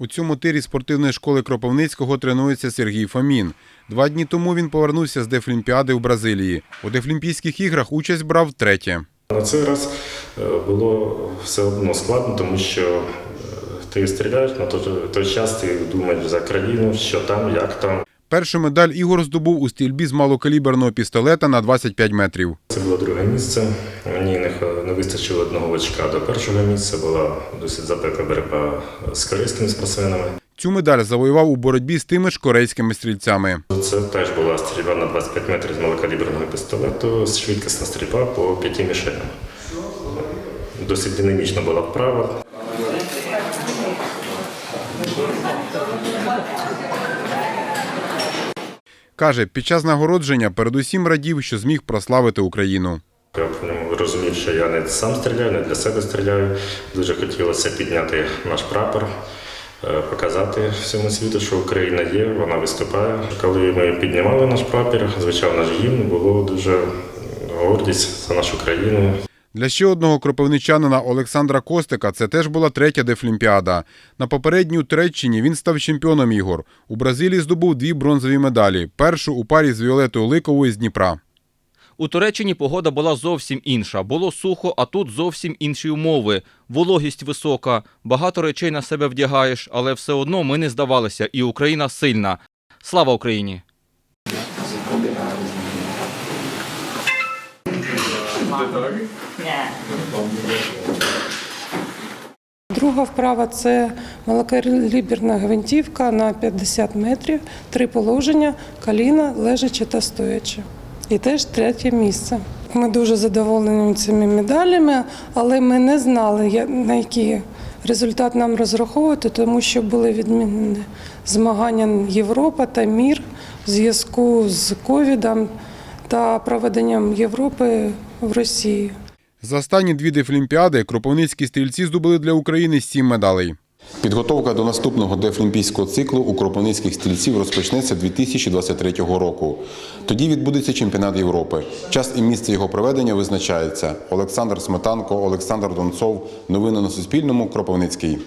У цьому тирі спортивної школи Кропивницького тренується Сергій Фомін. Два дні тому він повернувся з Дефлімпіади в Бразилії. У Дефлімпійських іграх участь брав втретє. На цей раз е, було все одно складно, тому що е, ти стріляєш на той час, ти думаєш за країну, що там, як там. Першу медаль Ігор здобув у стрільбі з малокаліберного пістолета на 25 метрів. Це було друге місце. Мені не, не вистачило одного очка до першого місця. Була досить запекла боротьба з корейськими спортсменами. Цю медаль завоював у боротьбі з тими ж корейськими стрільцями. Це теж була стрільба на 25 метрів з малокаліберного пістолету, швидкісна стрільба по п'яти мішеням. Досить динамічна була вправа. Каже, під час нагородження передусім радів, що зміг прославити Україну. Я ньому розумів, що я не сам стріляю, не для себе стріляю. Дуже хотілося підняти наш прапор, е, показати всьому світу, що Україна є, вона виступає. Коли ми піднімали наш прапор, звичайно, наш гімн, було дуже гордість за нашу країну. Для ще одного кропивничанина Олександра Костика це теж була третя дефлімпіада. На попередній Туреччині він став чемпіоном ігор. У Бразилії здобув дві бронзові медалі. Першу у парі з Віолетою Ликовою з Дніпра. У Туреччині погода була зовсім інша. Було сухо, а тут зовсім інші умови. Вологість висока, багато речей на себе вдягаєш, але все одно ми не здавалися, і Україна сильна. Слава Україні! Друга вправа це малокаліберна гвинтівка на 50 метрів, три положення, коліна, лежачи та стоячи. І теж третє місце. Ми дуже задоволені цими медалями, але ми не знали, на який результат нам розраховувати, тому що були відмінені змагання Європа та мір в зв'язку з ковідом та проведенням Європи в Росії. За останні дві дефлімпіади кропивницькі стрільці здобули для України сім медалей. Підготовка до наступного дефлімпійського циклу у кропивницьких стрільців розпочнеться 2023 року. Тоді відбудеться чемпіонат Європи. Час і місце його проведення визначається. Олександр Сметанко, Олександр Донцов. Новини на Суспільному. Кропивницький.